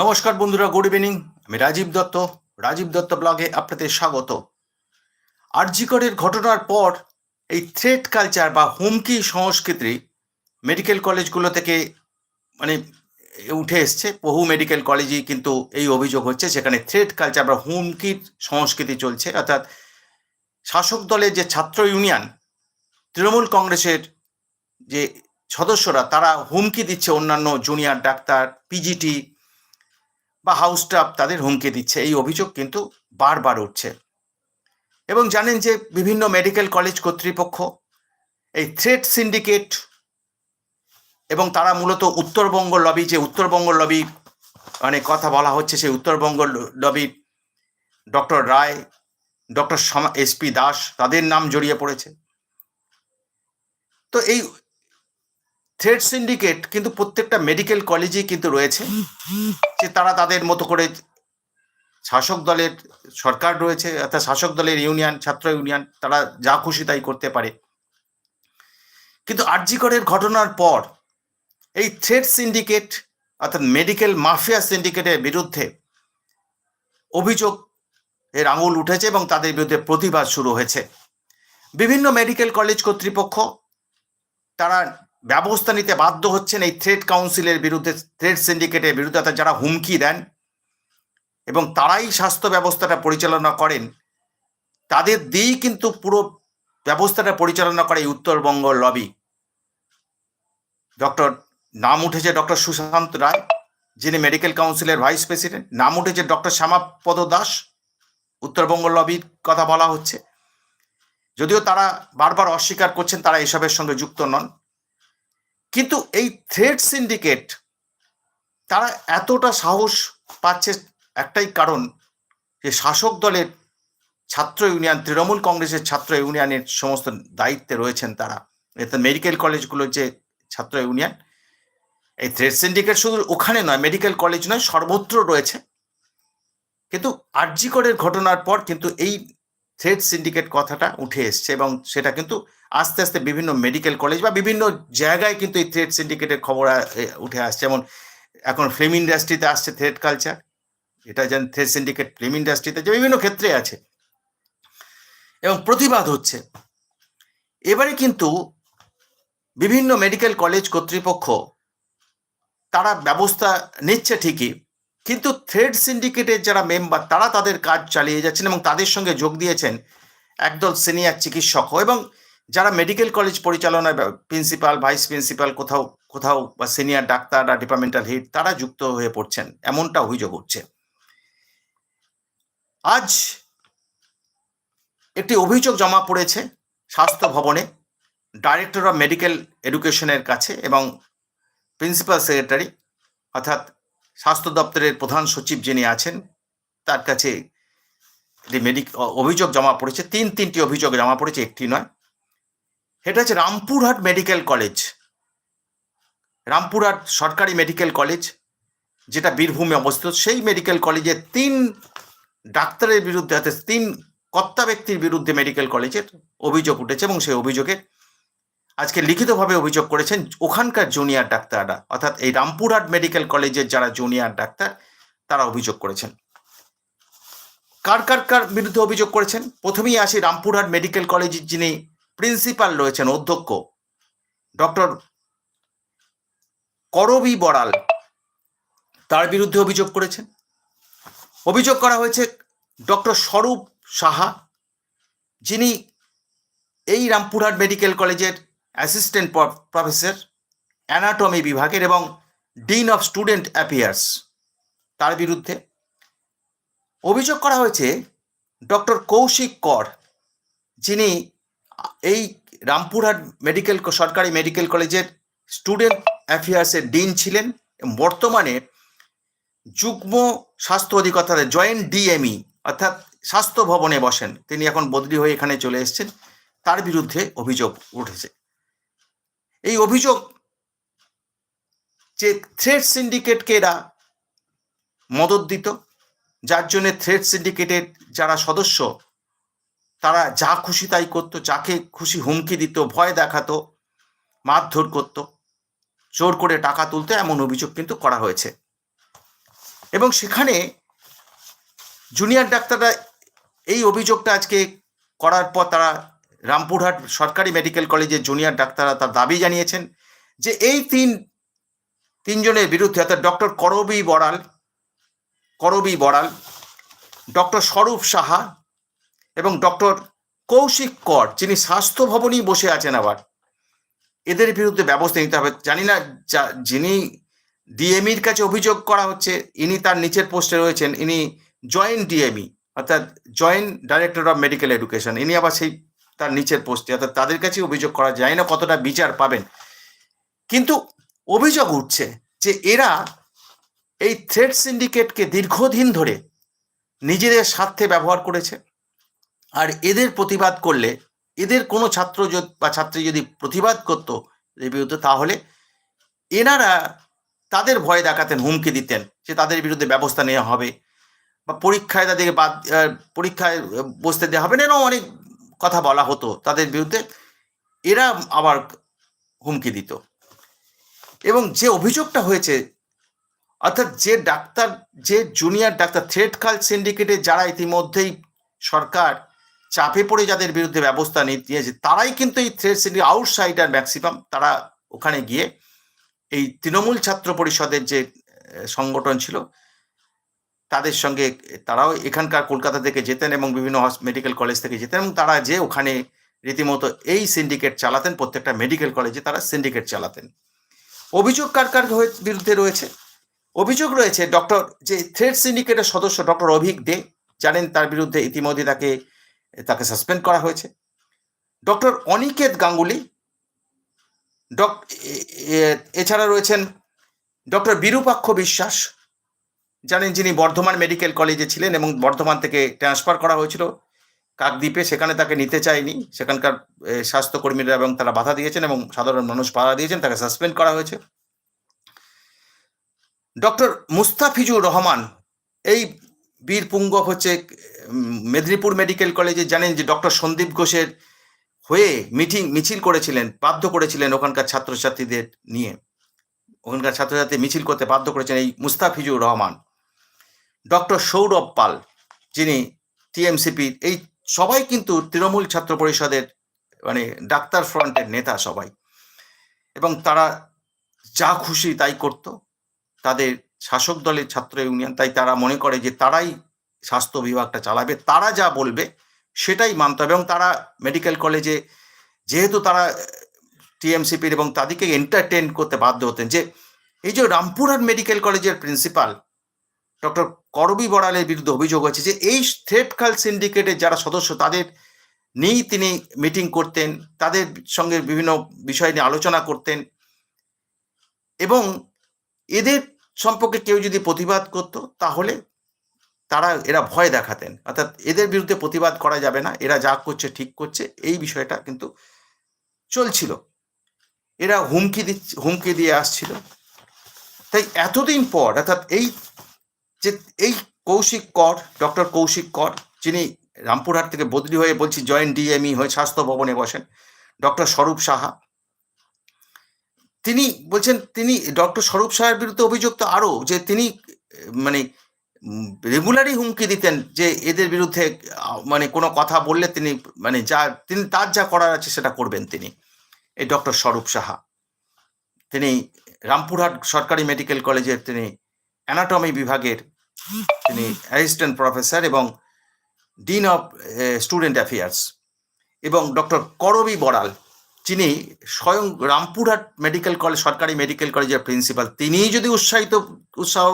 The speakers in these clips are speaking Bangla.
নমস্কার বন্ধুরা গুড ইভিনিং আমি রাজীব দত্ত রাজীব দত্ত ব্লগে আপনাদের স্বাগত। আরজিকরের ঘটনার পর এই থ্রেট কালচার বা হুমকি সংস্কৃতি মেডিকেল কলেজগুলো থেকে মানে উঠে এসছে। বহু মেডিকেল কলেজই কিন্তু এই অভিযোগ হচ্ছে, সেখানে থ্রেট কালচার বা হুমকির সংস্কৃতি চলছে। অর্থাৎ শাসক দলের যে ছাত্র ইউনিয়ন তৃণমূল কংগ্রেসের যে সদস্যরা, তারা হুমকি দিচ্ছে অন্যান্য জুনিয়র ডাক্তার পিজিটি বা হাউস স্টাফ তাদের হুমকি দিচ্ছে। এই অভিযোগ কিন্তু বারবার উঠছে। এবং জানেন যে বিভিন্ন মেডিকেল কলেজ কর্তৃপক্ষ এই থ্রেড সিন্ডিকেট এবং তারা মূলত উত্তরবঙ্গ লবি যে উত্তরবঙ্গ লবি মানে কথা বলা হচ্ছে, সেই Uttarbanga লবির doctor Roy doctor SP Das, তাদের নাম জড়িয়ে পড়েছে। তো এই থ্রেড সিন্ডিকেট কিন্তু প্রত্যেকটা মেডিকেল কলেজেই কিন্তু রয়েছে। যে তারা তাদের মতো করে শাসক দলের সরকার রয়েছে, অর্থাৎ শাসক দলের ইউনিয়ন, ছাত্র ইউনিয়ন, তারা যা খুশি তাই করতে পারে। কিন্তু আরজিকরের ঘটনার পর এই থ্রেড সিন্ডিকেট, অর্থাৎ মেডিকেল মাফিয়া সিন্ডিকেটের বিরুদ্ধে অভিযোগ এর আঙুল উঠেছে এবং তাদের বিরুদ্ধে প্রতিবাদ শুরু হয়েছে। বিভিন্ন মেডিকেল কলেজ কর্তৃপক্ষ তারা ব্যবস্থা নিতে বাধ্য হচ্ছেন এই থ্রেড কাউন্সিলের বিরুদ্ধে থ্রেড সিন্ডিকেটের বিরুদ্ধে যারা হুমকি দেন এবং তারাই স্বাস্থ্য ব্যবস্থাটা পরিচালনা করেন, তাদের দিয়েই কিন্তু পুরো ব্যবস্থাটা পরিচালনা করে এই উত্তরবঙ্গ লবি ডক্টর, নাম উঠেছে ডক্টর সুশান্ত রায়, যিনি মেডিকেল কাউন্সিলের ভাইস প্রেসিডেন্ট নাম উঠেছে ডক্টর শ্যামাপদ দাস, উত্তরবঙ্গ লবির কথা বলা হচ্ছে। যদিও তারা বারবার অস্বীকার করছেন, তারা এসবের সঙ্গে যুক্ত নন। কিন্তু এই থ্রেড সিন্ডিকেট তারা এতটা সাহস পাচ্ছে একটাই কারণ যে শাসক দলের ছাত্র ইউনিয়ন, তৃণমূল কংগ্রেসের ছাত্র ইউনিয়নের সমস্ত দায়িত্বে রয়েছেন তারা। এতে মেডিকেল কলেজগুলোর যে ছাত্র ইউনিয়ন, এই থ্রেড সিন্ডিকেট শুধু ওখানে নয় মেডিকেল কলেজ নয়, সর্বত্র রয়েছে। কিন্তু আরজিকরের ঘটনার পর কিন্তু এই থ্রেড সিন্ডিকেট কথাটা উঠে এসছে এবং সেটা কিন্তু আস্তে আস্তে বিভিন্ন মেডিকেল কলেজ বা বিভিন্ন জায়গায় কিন্তু এই থ্রেড সিন্ডিকেটের খবর উঠে আসছে। যেমন এখন ফিল্ম ইন্ডাস্ট্রিতে আসছে থ্রেড কালচার এটা যেন থ্রেড সিন্ডিকেট ফিল্ম ইন্ডাস্ট্রিতে যে বিভিন্ন ক্ষেত্রে আছে। এবং প্রতিবাদ হচ্ছে। এবারে কিন্তু বিভিন্ন মেডিকেল কলেজ কর্তৃপক্ষ তারা ব্যবস্থা নিচ্ছে ঠিকই, কিন্তু থ্রেড সিন্ডিকেটের যারা মেম্বার তারা তাদের কাজ চালিয়ে যাচ্ছেন এবং তাদের সঙ্গে যোগ দিয়েছেন একদল সিনিয়র চিকিৎসক এবং যারা মেডিকেল কলেজ পরিচালনায় প্রিন্সিপাল ভাইস প্রিন্সিপাল কোথাও কোথাও বা সিনিয়র ডাক্তার বা ডিপার্টমেন্টাল হেড তারা যুক্ত হয়ে পড়ছেন। এমনটা অভিযোগ উঠছে আজ একটি অভিযোগ জমা পড়েছে স্বাস্থ্য ভবনে ডাইরেক্টর অফ মেডিকেল এডুকেশনের কাছে এবং প্রিন্সিপাল সেক্রেটারি অর্থাৎ স্বাস্থ্য দপ্তরের প্রধান সচিব যিনি আছেন, তার কাছে মেডিক অভিযোগ জমা পড়েছে। তিন তিনটি অভিযোগ জমা পড়েছে, একটি নয়। এটা হচ্ছে রামপুরহাট মেডিকেল কলেজ। রামপুরহাট সরকারি মেডিকেল কলেজ, যেটা বীরভূমে অবস্থিত, সেই মেডিকেল কলেজে তিন ডাক্তারের বিরুদ্ধে, অর্থাৎ তিন কর্তা ব্যক্তির বিরুদ্ধে মেডিকেল কলেজের অভিযোগ উঠেছে এবং সেই অভিযোগে আজকে লিখিতভাবে অভিযোগ করেছেন ওখানকার জুনিয়র ডাক্তাররা। অর্থাৎ এই রামপুরহাট মেডিকেল কলেজের যারা জুনিয়র ডাক্তার, তারা অভিযোগ করেছেন। কার কার কার বিরুদ্ধে অভিযোগ করেছেন? প্রথমেই আসি রামপুরহাট মেডিকেল কলেজের যিনি প্রিন্সিপাল রয়েছেন অধ্যক্ষ, ডক্টর করবি বড়াল। তার বিরুদ্ধে অভিযোগ করেছেন। অভিযোগ করা হয়েছে ডক্টর স্বরূপ সাহা, যিনি এই রামপুরহাট মেডিকেল কলেজের অ্যাসিস্ট্যান্ট প্রফেসর, অ্যানাটমি বিভাগের এবং ডিন অফ স্টুডেন্ট অ্যাফেয়ার্স। তার বিরুদ্ধে অভিযোগ করা হয়েছে ডক্টর কৌশিক কর, যিনি এই রামপুরহাট মেডিকেল সরকারি মেডিকেল কলেজের স্টুডেন্ট অ্যাফেয়ার্সের ডিন ছিলেন বর্তমানে যুগ্ম স্বাস্থ্য অধিকর্তার জয়েন্ট ডিএমই অর্থাৎ স্বাস্থ্য ভবনে বসেন। তিনি এখন বদলি হয়ে এখানে চলে এসেছেন। তার বিরুদ্ধে অভিযোগ উঠেছে। এই অভিযোগ যে থ্রেড সিন্ডিকেটকে এরা মদত দিত, যার জন্য থ্রেড সিন্ডিকেটের যারা সদস্য তারা যা খুশি তাই করতো, যাকে খুশি হুমকি দিত, ভয় দেখাতো, মারধর করত, জোর করে টাকা তুলতো এমন অভিযোগ কিন্তু করা হয়েছে। এবং সেখানে জুনিয়র ডাক্তাররা এই অভিযোগটা আজকে করার পর তারা রামপুরহাট সরকারি মেডিকেল কলেজের জুনিয়র ডাক্তাররা তার দাবি জানিয়েছেন যে এই তিন, তিনজনের বিরুদ্ধে, অর্থাৎ ডক্টর করবি বড়াল করবি বড়াল, ডক্টর স্বরূপ সাহা এবং ডক্টর কৌশিক কর, যিনি স্বাস্থ্য ভবনেই বসে আছেন আবার, এদের বিরুদ্ধে ব্যবস্থা নিতে হবে। জানি না যিনি ডিএমির কাছে অভিযোগ করা হচ্ছে, ইনি তার নিচের পোস্টে রয়েছেন, ইনি জয়েন্ট ডিএমই, অর্থাৎ joint director of medical education, ইনি আবার সেই তার নিচের পোস্টে, অর্থাৎ তাদের কাছে অভিযোগ করা যায় না কতটা বিচার পাবেন। কিন্তু অভিযোগ উঠছে যে এরা এই থ্রেড সিন্ডিকেটকে দীর্ঘদিন ধরে নিজেদের স্বার্থে ব্যবহার করেছে। আর এদের প্রতিবাদ করলে, এদের কোনো ছাত্র বা ছাত্রী যদি প্রতিবাদ করতো এর বিরুদ্ধে তাহলে এনারা তাদের ভয় দেখাতেন, হুমকি দিতেন যে তাদের বিরুদ্ধে ব্যবস্থা নেওয়া হবে বা পরীক্ষায় তাদেরকে বাদ পরীক্ষায় বসতে দেওয়া হবে না, এরকম অনেক কথা বলা হতো তাদের বিরুদ্ধে। এরা আবার হুমকি দিত। এবং যে অভিযোগটা হয়েছে, অর্থাৎ যে ডাক্তার, যে জুনিয়র ডাক্তার, থ্রেড কাল সিন্ডিকেটে যারা ইতিমধ্যেই সরকার চাপে পড়ে যাদের বিরুদ্ধে ব্যবস্থা নিয়েছে, তারাই কিন্তু এই থ্রেড সিন্ডিকেট আউটসাইডার ম্যাক্সিমাম তারা ওখানে গিয়ে এই তৃণমূল ছাত্র পরিষদের যে সংগঠন ছিল, তাদের সঙ্গে তারাও এখানকার কলকাতা থেকে যেতেন এবং বিভিন্ন মেডিকেল কলেজ থেকে যেতেন এবং তারা যে ওখানে রীতিমতো এই সিন্ডিকেট চালাতেন, প্রত্যেকটা মেডিকেল কলেজে তারা সিন্ডিকেট চালাতেন। অভিযোগ কার কার বিরুদ্ধে রয়েছে? অভিযোগ রয়েছে ডক্টর যে থ্রেড সিন্ডিকেটের সদস্য ডক্টর অভিক দে, জানেন তার বিরুদ্ধে ইতিমধ্যে তাকে তাকে সাসপেন্ড করা হয়েছে। ডক্টর অনিকেত গাঙ্গুলি ডক এছাড়া রয়েছেন ডক্টর বিরূপাক্ষ বিশ্বাস, জানেন যিনি বর্ধমান মেডিকেল কলেজে ছিলেন এবং বর্ধমান থেকে ট্রান্সফার করা হয়েছিল। কাকদ্বীপে সেখানে তাকে নিতে চায়নি। সেখানকার স্বাস্থ্যকর্মীরা এবং তারা বাধা দিয়েছেন এবং সাধারণ মানুষ বাধা দিয়েছেন, তাকে সাসপেন্ড করা হয়েছে। ডক্টর মুস্তাফিজুর রহমান, এই বীর পুঙ্গব হচ্ছে মেদিনীপুর মেডিকেল কলেজে জানেন যে ডক্টর সন্দীপ ঘোষের হয়ে মিটিং, মিছিল করেছিলেন, বাধ্য করেছিলেন ওখানকার ছাত্রছাত্রীদের নিয়ে। ওখানকার ছাত্রছাত্রী মিছিল করতে বাধ্য করেছেন এই মুস্তাফিজুর রহমান। ডক্টর সৌরভ পাল, যিনি টিএমসিপির এই সবাই কিন্তু তৃণমূল ছাত্র পরিষদের মানে ডাক্তার ফ্রন্টের নেতা সবাই। এবং তারা যা খুশি তাই করত। তাদের শাসক দলের ছাত্র ইউনিয়ন, তাই তারা মনে করে যে তারাই স্বাস্থ্য বিভাগটা চালাবে, তারা যা বলবে সেটাই মানতে হবে। এবং তারা মেডিকেল কলেজে যেহেতু তারা টিএমসিপির এবং তাদেরকে এন্টারটেন করতে বাধ্য হতেন যে, এই যে রামপুরহাট মেডিকেল কলেজের প্রিন্সিপাল ডক্টর করবি বড়ালের বিরুদ্ধে অভিযোগ হয়েছে যে, এই কাল সিন্ডিকেটের যারা সদস্য তাদের নিয়েই তিনি মিটিং করতেন, তাদের সঙ্গে বিভিন্ন বিষয় নিয়ে আলোচনা করতেন। এবং এদের সম্পর্কে কেউ যদি প্রতিবাদ করত তাহলে তারা এরা ভয় দেখাতেন। অর্থাৎ এদের বিরুদ্ধে প্রতিবাদ করা যাবে না, এরা যা করছে ঠিক করছে, এই বিষয়টা কিন্তু চলছিল। এরা হুমকি হুমকি দিয়ে আসছিল। তাই এতদিন পর, অর্থাৎ এই যে, এই কৌশিক কর, ডক্টর কৌশিক কর, যিনি রামপুরহাট থেকে বদলি হয়ে বলছি জয়েন্ট ডিএমই হয়ে স্বাস্থ্য ভবনে বসেন, ডক্টর স্বরূপ সাহা, তিনি বলছেন, তিনি, ডক্টর স্বরূপ সাহার বিরুদ্ধে অভিযুক্ত আরও, যে তিনি মানে রেগুলারই হুমকি দিতেন যে এদের বিরুদ্ধে মানে কোনো কথা বললে তিনি মানে যা, তিনি তার যা করার আছে সেটা করবেন তিনি। এই ডক্টর স্বরূপ সাহা। তিনি রামপুরহাট সরকারি মেডিকেল কলেজের তিনি অ্যানাটমি বিভাগের তিনি অ্যাসিস্ট্যান্ট প্রফেসর এবং ডিন অফ স্টুডেন্ট অ্যাফেয়ার্স এবং ডক্টর করবি বড়াল। যিনি স্বয়ং রামপুরহাট মেডিকেল কলেজ, সরকারি মেডিকেল কলেজের প্রিন্সিপাল। তিনিই যদি উৎসাহিত, উৎসাহ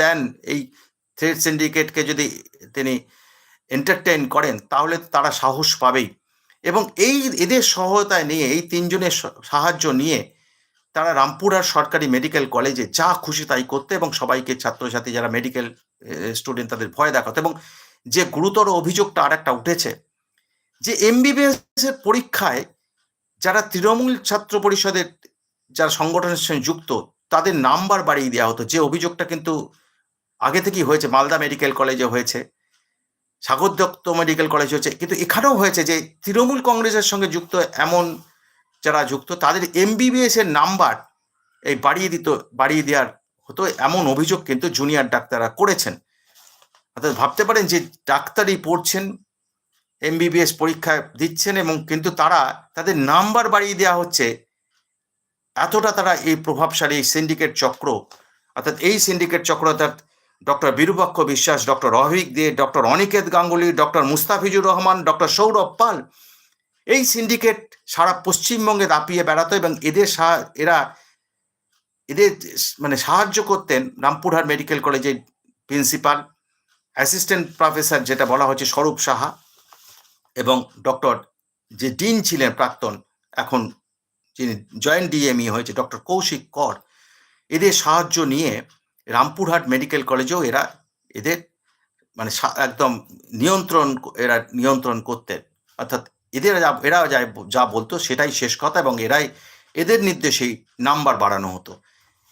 দেন এই থ্রেড সিন্ডিকেটকে যদি তিনি এন্টারটেইন করেন, তাহলে তারা সাহস পাবেই। এবং এই এদের সহায়তায় নিয়ে, এই তিনজনের সাহায্য নিয়ে তারা রামপুরহাট সরকারি মেডিকেল কলেজে যা খুশি তাই করতে এবং সবাইকে ছাত্রছাত্রী যারা মেডিকেল স্টুডেন্ট তাদের ভয় দেখাতো। এবং যে গুরুতর অভিযোগটা আর একটা উঠেছে, যে এমবিবিএস এর পরীক্ষায় যারা তৃণমূল ছাত্র পরিষদের, যারা সংগঠনের সঙ্গে যুক্ত, তাদের নাম্বার বাড়িয়ে দেওয়া হতো। যে অভিযোগটা কিন্তু আগে থেকেই হয়েছে, মালদা মেডিকেল কলেজে হয়েছে, সাগর দত্ত মেডিকেল কলেজ হয়েছে, কিন্তু এখানেও হয়েছে যে তৃণমূল কংগ্রেসের সঙ্গে যুক্ত এমন যারা যুক্ত, তাদের এমবিবিএস এর নাম্বার এই বাড়িয়ে দিত, বাড়িয়ে দেওয়ার হতো এমন অভিযোগ কিন্তু জুনিয়র ডাক্তাররা করেছেন। অর্থাৎ ভাবতে পারেন যে ডাক্তারই পড়ছেন এমবিবিএস পরীক্ষা দিচ্ছেন এবং কিন্তু তারা তাদের নাম্বার বাড়িয়ে দেওয়া হচ্ছে, এতটা তারা এই প্রভাবশালী সিন্ডিকেট চক্র, অর্থাৎ এই সিন্ডিকেট চক্র অর্থাৎ doctor Birupaksha Biswas, doctor Rahik De, doctor Aniket Ganguly, doctor Mustafizur Rahman, doctor Sourav Pal এই সিন্ডিকেট সারা পশ্চিমবঙ্গে দাপিয়ে বেড়াতো এবং এদের এরা এদের মানে সাহায্য করতেন রামপুরহাট মেডিকেল কলেজের প্রিন্সিপাল অ্যাসিস্ট্যান্ট প্রফেসর যেটা বলা হচ্ছে স্বরূপ সাহা এবং ডক্টর যে ডিন ছিলেন প্রাক্তন, এখন যিনি জয়েন্ট ডিএমই হয়েছে, ডক্টর কৌশিক কর। এদের সাহায্য নিয়ে রামপুরহাট মেডিকেল কলেজেও এরা এদের মানে একদম নিয়ন্ত্রণ এরা নিয়ন্ত্রণ করতেন। অর্থাৎ এদের এরা যা যা বলতো সেটাই শেষ কথা এবং এরাই এদের নির্দেশেই নাম্বার বাড়ানো হতো।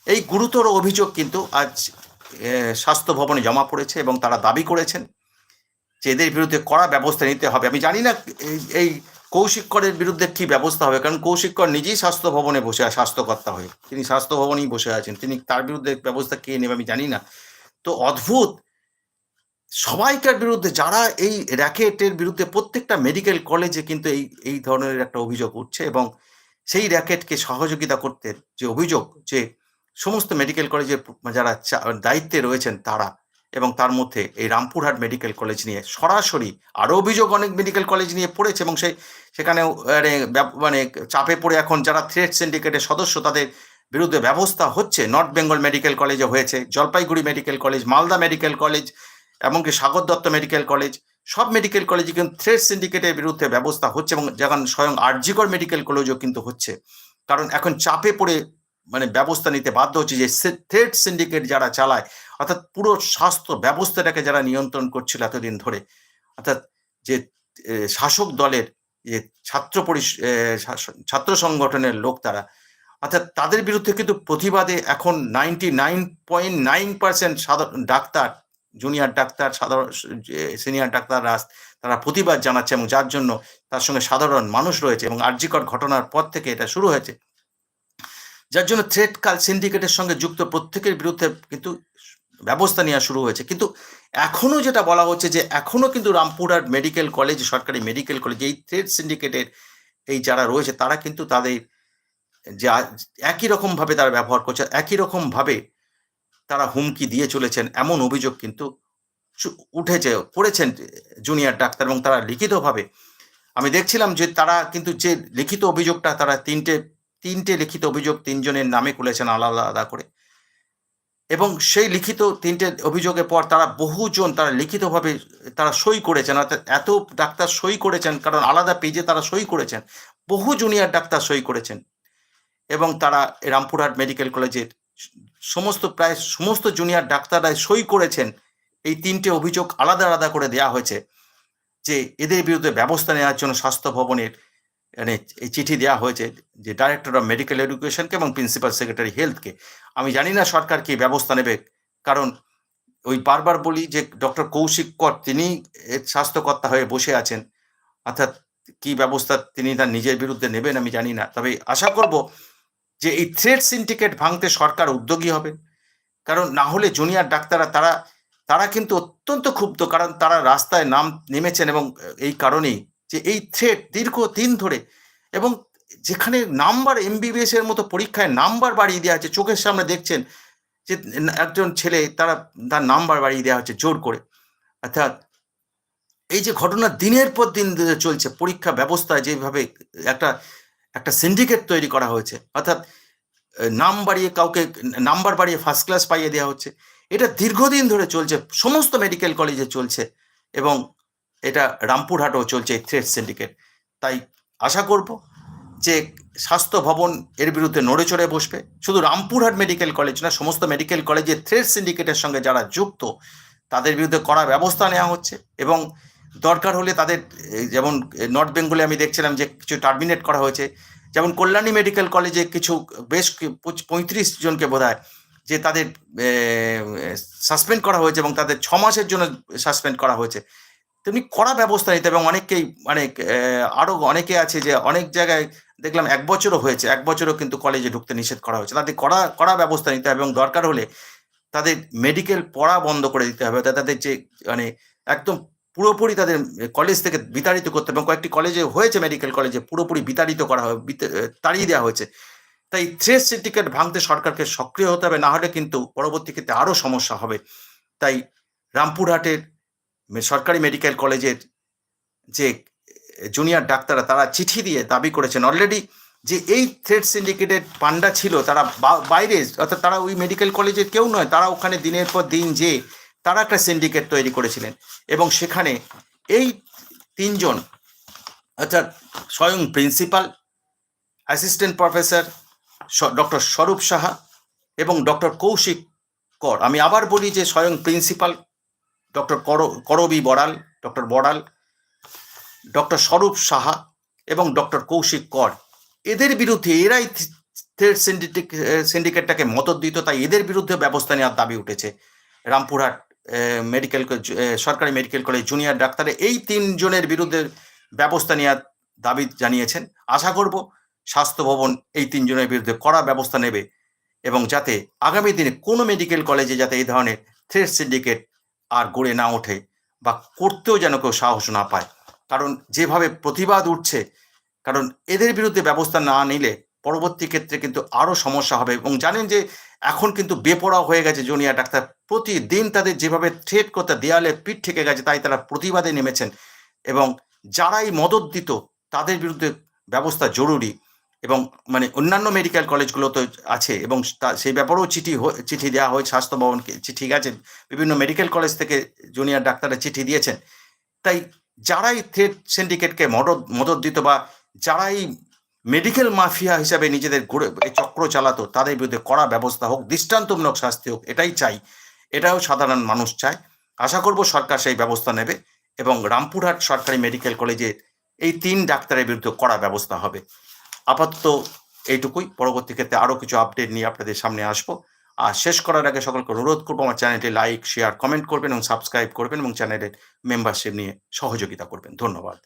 এই গুরুতর অভিযোগ কিন্তু আজ স্বাস্থ্য ভবনে জমা পড়েছে এবং তারা দাবি করেছেন যে এদের বিরুদ্ধে কড়া ব্যবস্থা নিতে হবে। আমি জানি না এই কৌশিক করের বিরুদ্ধে কি ব্যবস্থা হবে? কারণ কৌশিক কর নিজেই স্বাস্থ্য ভবনে বসে আছে স্বাস্থ্যকর্তা হয়ে। তিনি স্বাস্থ্য ভবনেই বসে আছেন। তিনি তার বিরুদ্ধে ব্যবস্থা কে নেবে আমি জানি না। তো অদ্ভুত! সবাইকার বিরুদ্ধে, যারা এই র্যাকেটের বিরুদ্ধে প্রত্যেকটা মেডিকেল কলেজে কিন্তু এই এই ধরনের একটা অভিযোগ উঠছে এবং সেই র্যাকেটকে সহযোগিতা করতে যে অভিযোগ যে সমস্ত মেডিকেল কলেজের যারা দায়িত্বে রয়েছেন তারা এবং তার মধ্যে এই রামপুরহাট মেডিকেল কলেজ নিয়ে সরাসরি আরও অভিযোগ অনেক মেডিকেল কলেজ নিয়ে পড়েছে এবং সেই সেখানেও মানে মানে চাপে পড়ে এখন যারা থ্রেড সিন্ডিকেটের সদস্য তাদের বিরুদ্ধে ব্যবস্থা হচ্ছে। নর্থ বেঙ্গল মেডিকেল কলেজে হয়েছে Jalpaiguri medical college Malda medical college এমনকি সাগর দত্ত মেডিকেল কলেজ সব মেডিকেল কলেজে কিন্তু থ্রেড সিন্ডিকেটের বিরুদ্ধে ব্যবস্থা হচ্ছে এবং যেমন স্বয়ং আরজিকর মেডিকেল কলেজও কিন্তু হচ্ছে। কারণ এখন চাপে পড়ে মানে ব্যবস্থা নিতে বাধ্য হচ্ছে যে থ্রেড সিন্ডিকেট যারা চালায়, অর্থাৎ পুরো স্বাস্থ্য ব্যবস্থাটাকে যারা নিয়ন্ত্রণ করছিল এতদিন ধরে, অর্থাৎ যে শাসক দলের যে ছাত্র পরিষ ছাত্র সংগঠনের লোক তারা, অর্থাৎ তাদের বিরুদ্ধে কিন্তু প্রতিবাদে এখন ninety nine point nine percent সাধারণ ডাক্তার জুনিয়র ডাক্তার সাধারণ সিনিয়র ডাক্তাররা তারা প্রতিবাদ জানাচ্ছে এবং যার জন্য তার সঙ্গে সাধারণ মানুষ রয়েছে এবং আর্যিকর ঘটনার পর থেকে এটা শুরু হয়েছে। যার জন্য থ্রেড কাল সিন্ডিকেটের সঙ্গে যুক্ত প্রত্যেকের বিরুদ্ধে কিন্তু ব্যবস্থা নেওয়া শুরু হয়েছে। কিন্তু এখনও যেটা বলা হচ্ছে যে এখনও কিন্তু রামপুরহাট মেডিকেল কলেজ সরকারি মেডিকেল কলেজ এই থ্রেড সিন্ডিকেটের এই যারা রয়েছে, তারা কিন্তু তাদের যে একই রকমভাবে তারা ব্যবহার করছে, একই রকমভাবে তারা হুমকি দিয়ে চলেছেন এমন অভিযোগ কিন্তু উঠেছে পড়েছেন জুনিয়র ডাক্তার এবং তারা লিখিতভাবে, আমি দেখছিলাম যে তারা কিন্তু যে লিখিত অভিযোগটা তারা তিনটে তিনটে লিখিত অভিযোগ তিনজনের নামে খুলেছেন আলাদা আলাদা করে। এবং সেই লিখিত তিনটে অভিযোগের পর তারা বহুজন তারা লিখিতভাবে তারা সই করেছেন, অর্থাৎ এত ডাক্তার সই করেছেন, কারণ আলাদা পেজে তারা সই করেছেন, বহু জুনিয়র ডাক্তার সই করেছেন। এবং তারা রামপুরহাট মেডিকেল কলেজের সমস্ত প্রায় সমস্ত জুনিয়র ডাক্তাররা সই করেছেন। এই তিনটে অভিযোগ আলাদা আলাদা করে দেয়া হয়েছে যে এদের বিরুদ্ধে ব্যবস্থা নেওয়ার জন্য স্বাস্থ্য ভবনের মানে এই চিঠি দেওয়া হয়েছে যে ডাইরেক্টর অফ মেডিকেল এডুকেশনকে এবং প্রিন্সিপাল সেক্রেটারি হেলথকে আমি জানি না সরকার কি ব্যবস্থা নেবে, কারণ ওই বারবার বলি যে ডক্টর কৌশিক কর, তিনি স্বাস্থ্যকর্তা হয়ে বসে আছেন। অর্থাৎ কি ব্যবস্থা তিনি তার নিজের বিরুদ্ধে নেবেন আমি জানি না। তবে আশা করব যে এই থ্রেড সিন্ডিকেট ভাঙতে সরকার উদ্যোগী হবে। কারণ না হলে জুনিয়র ডাক্তাররা, তারা তারা কিন্তু অত্যন্ত ক্ষুব্ধ, কারণ তারা রাস্তায় নাম, নেমেছেন এবং এই কারণেই যে এই থ্রেড দীর্ঘ দিন ধরে এবং যেখানে নাম্বার এমবিবিএস এর মতো পরীক্ষায় নাম্বার বাড়িয়ে দেওয়া হচ্ছে, চোখের সামনে দেখছেন যে একজন ছেলে তারা তার নাম্বার বাড়িয়ে দেওয়া হচ্ছে জোর করে। অর্থাৎ এই যে ঘটনা দিনের পর দিন চলছে, পরীক্ষা ব্যবস্থায় যেভাবে একটা একটা সিন্ডিকেট তৈরি করা হয়েছে, অর্থাৎ নাম বাড়িয়ে কাউকে, নাম্বার বাড়িয়ে ফার্স্ট ক্লাস পাইয়ে দেওয়া হচ্ছে, এটা দীর্ঘদিন ধরে চলছে, সমস্ত মেডিকেল কলেজে চলছে এবং এটা রামপুরহাটও চলছে এই থ্রেড সিন্ডিকেট তাই আশা করব যে স্বাস্থ্য ভবন এর বিরুদ্ধে নড়ে চড়ে বসবে। শুধু রামপুরহাট মেডিকেল কলেজ না, সমস্ত মেডিকেল কলেজে থ্রেড সিন্ডিকেটের সঙ্গে যারা যুক্ত, তাদের বিরুদ্ধে কড়া ব্যবস্থা নেওয়া হচ্ছে এবং দরকার হলে তাদের যেমন নর্থ বেঙ্গলে আমি দেখছিলাম যে কিছু টার্মিনেট করা হয়েছে। যেমন কল্যাণী মেডিকেল কলেজে কিছু, বেশ পঁয়ত্রিশ জনকে বোধ যে তাদের সাসপেন্ড করা হয়েছে এবং তাদের ছ মাসের জন্য সাসপেন্ড করা হয়েছে। তেমনি কড়া ব্যবস্থা নিতে এবং অনেককেই মানে আহ, আরও অনেকে আছে যে অনেক জায়গায় দেখলাম এক বছরও হয়েছে এক বছরও কিন্তু কলেজে ঢুকতে নিষেধ করা হয়েছে। তাদের কড়া কড়া ব্যবস্থা নিতে হবে এবং দরকার হলে তাদের মেডিকেল পড়া বন্ধ করে দিতে হবে। তাদের যে মানে একদম পুরোপুরি তাদের কলেজ থেকে বিতাড়িত করতে হবে এবং কয়েকটি কলেজে হয়েছে মেডিকেল কলেজে পুরোপুরি বিতাড়িত করা হবে তাড়িয়ে দেওয়া হয়েছে। তাই থ্রেড সিন্ডিকেট ভাঙতে সরকারকে সক্রিয় হতে হবে না হলে কিন্তু পরবর্তী ক্ষেত্রে আরও সমস্যা হবে। তাই রামপুরহাটের সরকারি মেডিকেল কলেজের যে জুনিয়র ডাক্তাররা, তারা চিঠি দিয়ে দাবি করেছেন। অলরেডি যে এই থ্রেড সিন্ডিকেটের পান্ডা ছিল, তারা বাইরে, অর্থাৎ তারা ওই মেডিকেল কলেজের কেউ নয়, তারা ওখানে দিনের পর দিন যে তারা একটা সিন্ডিকেট তৈরি করেছিলেন। এবং সেখানে এই তিনজন, অর্থাৎ স্বয়ং প্রিন্সিপাল অ্যাসিস্ট্যান্ট প্রফেসর ডক্টর স্বরূপ সাহা এবং ডক্টর কৌশিক কর। আমি আবার বলি যে স্বয়ং প্রিন্সিপাল ডক্টর কর, করবি বড়াল, ডক্টর বড়াল, ডক্টর স্বরূপ সাহা এবং ডক্টর কৌশিক কর। এদের বিরুদ্ধে এরাই থ্রেড সিন্ডিকেট সিন্ডিকেটটাকে মদত দিত, তাই এদের বিরুদ্ধে ব্যবস্থা নেওয়ার দাবি উঠেছে। রামপুরহাট মেডিকেল সরকারি মেডিকেল কলেজ জুনিয়র ডাক্তারে এই তিনজনের বিরুদ্ধে ব্যবস্থা নেওয়ার দাবি জানিয়েছেন। আশা করব স্বাস্থ্য ভবন এই তিনজনের বিরুদ্ধে কড়া ব্যবস্থা নেবে এবং যাতে আগামী দিনে কোনো মেডিকেল কলেজে যাতে এই ধরনের থ্রেড সিন্ডিকেট আর গড়ে না ওঠে বা করতেও যেন কেউ সাহস না পায়। কারণ যেভাবে প্রতিবাদ উঠছে, কারণ এদের বিরুদ্ধে ব্যবস্থা না নিলে পরবর্তী ক্ষেত্রে কিন্তু আরও সমস্যা হবে এবং জানেন যে এখন কিন্তু বেপড়া হয়ে গেছে জুনিয়র ডাক্তার। প্রতিদিন তাদের যেভাবে থ্রেট করতে দেয়ালে পিঠ ঠেকে গেছে, তাই তারা প্রতিবাদে নেমেছেন এবং যারাই মদত দিত তাদের বিরুদ্ধে ব্যবস্থা জরুরি। এবং মানে অন্যান্য মেডিকেল কলেজগুলো তো আছে এবং সেই ব্যাপারেও চিঠি চিঠি দেওয়া হয়েছে স্বাস্থ্য ভবনকে, চিঠি গেছে বিভিন্ন মেডিকেল কলেজ থেকে জুনিয়র ডাক্তাররা চিঠি দিয়েছেন। তাই যারাই থ্রেড সিন্ডিকেটকে মদত মদত দিত বা যারাই মেডিকেল মাফিয়া হিসাবে নিজেদের ঘুরে চক্র চালাতো, তাদের বিরুদ্ধে কড়া ব্যবস্থা হোক, দৃষ্টান্তমূলক শাস্তি হোক, এটাই চাই। এটাও সাধারণ মানুষ চায়। আশা করব সরকার সেই ব্যবস্থা নেবে এবং রামপুরহাট সরকারি মেডিকেল কলেজে এই তিন ডাক্তারের বিরুদ্ধে কড়া ব্যবস্থা হবে। আপাতত এইটুকুই। পরবর্তী ক্ষেত্রে আরও কিছু আপডেট নিয়ে আপনাদের সামনে আসব। আর শেষ করার আগে সকলকে অনুরোধ করব আমার চ্যানেলটি লাইক শেয়ার কমেন্ট করবেন এবং সাবস্ক্রাইব করবেন এবং চ্যানেলের মেম্বারশিপ নিয়ে সহযোগিতা করবেন। ধন্যবাদ।